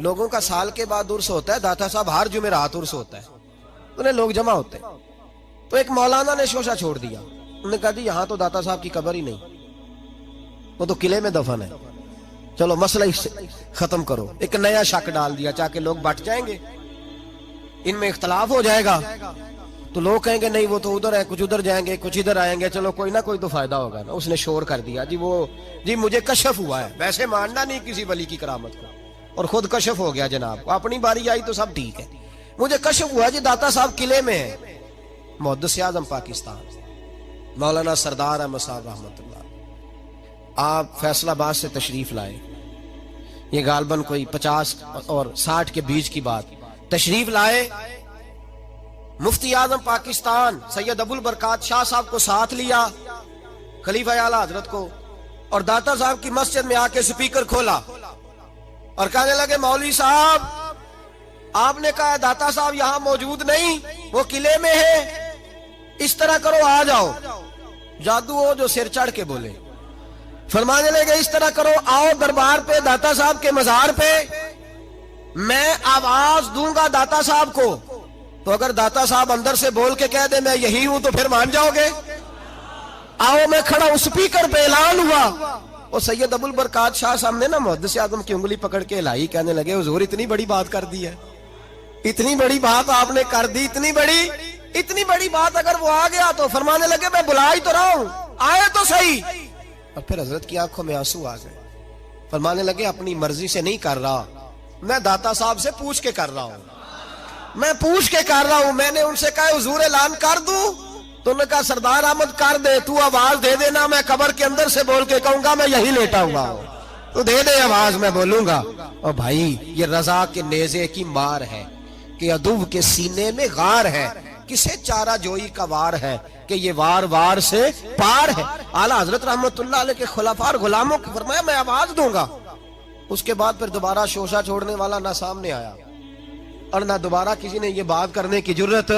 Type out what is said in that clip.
लोगों का साल के बाद उर्स होता है, दाता साहब हर जुमेरात उर्स होता है। उन्हें लोग जमा होते हैं। तो एक मौलाना ने शोशा छोड़ दिया। उन्होंने कहा, जी, यहाँ तो दाता साहब की कब्र ही नहीं। वो तो किले में दफन है। चलो, मसला खत्म करो। एक नया शक डाल दिया चाहे लोग बट जाएँगे। इनमें इख्तलाफ हो जाएगा। तो लोग कहेंगे, नहीं, वो तो उधर है, कुछ उधर जाएँगे, कुछ इधर आएँगे। चलो, कोई ना, कोई तो फ़ायदा होगा ना। उसने शोर कर दिया, जी, वो, जी, मुझे कशफ हुआ है। वैसे मानना नहीं किसी वली की करामत को। और खुद कशफ हो गया जनाब। अपनी बारी आई तो सब ठीक है। मुझे कशफ हुआ जी दाता साहब किले में है। मुहदस आज़म पाकिस्तान। मौलाना सरदार अहमद साहब रहमत आप फैसलाबाद से तशरीफ़ लाए। ये गालबन कोई पचास और साठ के बीच की बात। तशरीफ़ लाए। मुफ्ती आज़म पाकिस्तान, सैयद अबुल बरकात शाह साहब को साथ लिया। खलीफा आला हज़रत को। और दाता साहब की मस्जिद में आके स्पीकर खोला। और कहने लगे, मौलवी साहब, आपने कहा दाता साहब यहाँ मौजूद नहीं, वो किले में है। इस तरह करो, आ जाओ। जादू हो जो सिर चढ़ के बोले। फरमाने लगे, इस तरह करो, आओ दरबार पे, दाता साहब के मजार पे। मैं आवाज़ दूँगा दाता साहब को। तो अगर दाता साहब अंदर से बोल के कह दे, मैं यही हूँ तो फिर मान जाओगे। आओ, मैं खड़ा हूँ, स्पीकर पे ऐलान हुआ। और सैयद अबुल बरकात शाह सामने ना मुहदस आदम की उंगली पकड़ के लाई कहने लगे, हुजूर, इतनी बड़ी बात कर दी है। इतनी बड़ी बात आपने कर दी, इतनी बड़ी इतनी बड़ी बात अगर वो आ गया तो फरमाने लगे, मैं बुला ही तो रहा हूँ, आए तो सही। और फिर हज़रत की आँखों में आँसू आ गए। फरमाने लगे, अपनी मर्ज़ी से नहीं कर रहा। मैं दाता साहब से पूछ के कर रहा हूँ। मैं पूछ के कर रहा हूँ। मैंने उनसे कहा, हुजूर, ऐलान कर दू तो उन्होंने कहा सरदार अहमद कर दे, तू आवाज़ दे देना, मैं कबर के अंदर से बोल के कहूँगा, मैं यही लेटा हुआ हूँ। तो दे दे आवाज़, मैं बोलूँगा। और भाई, ये रजा के नेजे की मार है कि अदुब के सीने में गार है। किसे चारा जोई का वार है कि ये वार वार से पार है? आला हज़रत अलैह के खुलाफार गुलामों को फरमाया, मैं आवाज़ दूँगा। उसके बाद फिर दोबारा शोशा छोड़ने वाला ना सामने आया। और ना दोबारा किसी ने ये बात करने की ज़रूरत